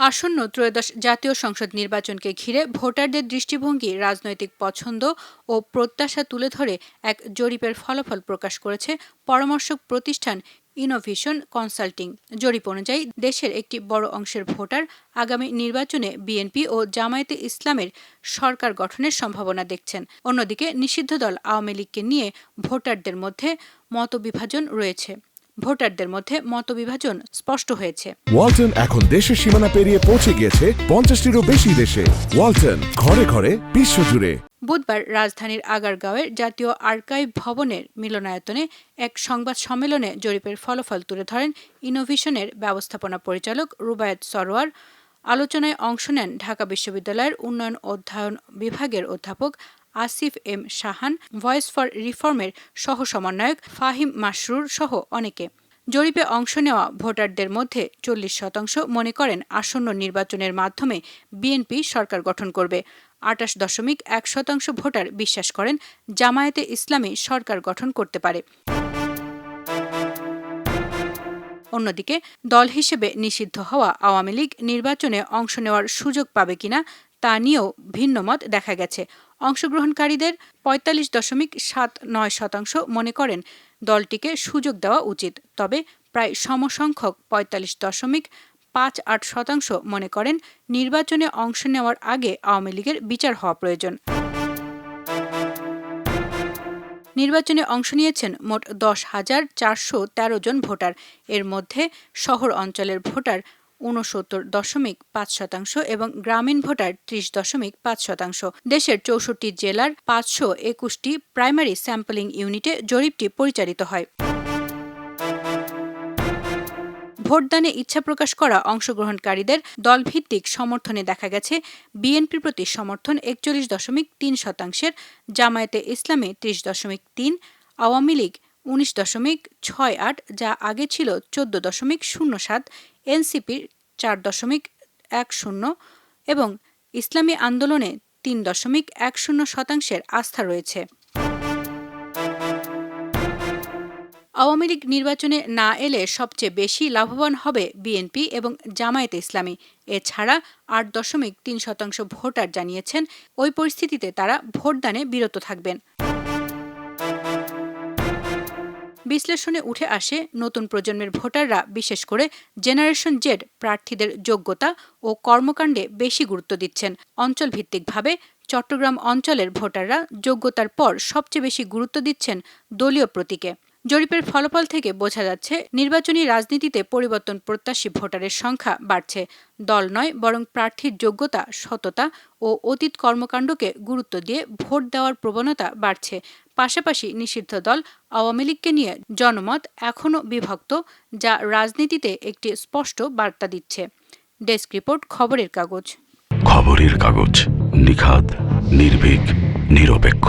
আসন্ন ত্রয়োদশ জাতীয় সংসদ নির্বাচনকে ঘিরে ভোটারদের দৃষ্টিভঙ্গি, রাজনৈতিক পছন্দ ও প্রত্যাশা তুলে ধরে এক জরিপের ফলাফল প্রকাশ করেছে পরামর্শক প্রতিষ্ঠান ইনোভেশন কনসাল্টিং জরিপ অনুযায়ী, দেশের একটি বড় অংশের ভোটার আগামী নির্বাচনে বিএনপি ও জামায়াতে ইসলামের সরকার গঠনের সম্ভাবনা দেখছেন। অন্যদিকে, নিষিদ্ধ দল আওয়ামী লীগকে নিয়ে ভোটারদের মধ্যে মতবিভাজন রয়েছে। ভোটারদের মধ্যে মতবিভাজন স্পষ্ট হয়েছে। ওয়ালটন এখন দেশের সীমানা পেরিয়ে পৌঁছে গিয়েছে পঞ্চাশটিরও বেশি দেশে। ওয়ালটন ঘরে ঘরে বিশ্বজুড়ে। বুধবার রাজধানীর আগারগাঁওয়ের জাতীয় আর্কাইভ ভবনের মিলনায়তনে এক সংবাদ সম্মেলনে জরিপের ফলাফল তুলে ধরেন ইনোভেশনের ব্যবস্থাপনা পরিচালক রুবায়ত সরোয়ার। আলোচনায় অংশ নেন ঢাকা বিশ্ববিদ্যালয়ের উন্নয়ন অধ্যয়ন বিভাগের অধ্যাপক Asif M Shahan, voice for রিফর্মের সহ সমন্বয়ক ফাহিম মাসরুর সহ অনেকে। জরিপে অংশ নেওয়া ভোটারদের মধ্যে চল্লিশ শতাংশ মনে করেন আসন্ন নির্বাচনের মাধ্যমে বিএনপি সরকার গঠন করবে। আটাশ দশমিক এক শতাংশ ভোটার বিশ্বাস করেন জামায়াতে ইসলামী সরকার গঠন করতে পারে। অন্যদিকে দল হিসেবে নিষিদ্ধ হওয়া আওয়ামী লীগ নির্বাচনে অংশ নেওয়ার সুযোগ পাবে কিনা তা নিয়েও ভিন্নমত দেখা গেছে। অংশগ্রহণকারীদের পঁয়তাল্লিশ দশমিক সাত নয় শতাংশ মনে করেন দলটিকে সুযোগ দেওয়া উচিত, তবে প্রায় সমসংখ্যক পঁয়তাল্লিশ দশমিক পাঁচ আট শতাংশ মনে করেন নির্বাচনে অংশ নেওয়ার আগে আওয়ামী লীগের বিচার হওয়া প্রয়োজন। নির্বাচনে অংশ নিয়েছেন মোট দশ হাজার চারশো তেরো জন ভোটার। এর মধ্যে শহর অঞ্চলের ভোটার ঊনসত্তর দশমিক পাঁচ শতাংশ এবং গ্রামীণ ভোটার ত্রিশ দশমিক পাঁচ শতাংশ। দেশের চৌষট্টি জেলার পাঁচশো একুশটি প্রাইমারি স্যাম্পলিং ইউনিটে জরিপটি পরিচালিত হয়। ভোটদানে ইচ্ছা প্রকাশ করা অংশগ্রহণকারীদের দলভিত্তিক সমর্থনে দেখা গেছে, বিএনপির প্রতি সমর্থন একচল্লিশ দশমিক তিন শতাংশের, জামায়াতে ইসলামে ত্রিশ দশমিক তিন, আওয়ামী লীগ উনিশ দশমিক ছয় আট, যা আগে ছিল চোদ্দ দশমিক শূন্য সাত এনসিপির চার দশমিক এক শূন্য এবং ইসলামী আন্দোলনে তিন দশমিক এক শূন্য শতাংশের আস্থা রয়েছে। আওয়ামী লীগ নির্বাচনে না এলে সবচেয়ে বেশি লাভবান হবে বিএনপি এবং জামায়াতে ইসলামী। এছাড়া আট দশমিক তিন শতাংশ ভোটার জানিয়েছেন, ওই পরিস্থিতিতে তারা ভোটদানে বিরত থাকবেন। বিশ্লেষণে উঠে আসে নতুন প্রজন্মের ভোটাররা, বিশেষ করে জেনারেশন জেড প্রার্থীদের যোগ্যতা ও কর্মকাণ্ডে বেশি গুরুত্ব দিচ্ছেন। অঞ্চলভিত্তিকভাবে চট্টগ্রাম অঞ্চলের ভোটাররা যোগ্যতার পর সবচেয়ে বেশি গুরুত্ব দিচ্ছেন দলীয় প্রতীকে। জরিপের ফলাফল থেকে বোঝা যাচ্ছে, নির্বাচনী রাজনীতিতে পরিবর্তন প্রত্যাশী ভোটারের সংখ্যা বাড়ছে। দল নয়, বরং প্রার্থীর যোগ্যতা, সততা ও অতীত কর্মকাণ্ডকে গুরুত্ব দিয়ে ভোট দেওয়ার প্রবণতা বাড়ছে। পাশাপাশি নিষিদ্ধ দল আওয়ামী লীগকে নিয়ে জনমত এখনও বিভক্ত, যা রাজনীতিতে একটি স্পষ্ট বার্তা দিচ্ছে। ডেস্ক রিপোর্ট, খবরের কাগজ। খবরের কাগজ নিখাত নির্ভীক, নিরপেক্ষ।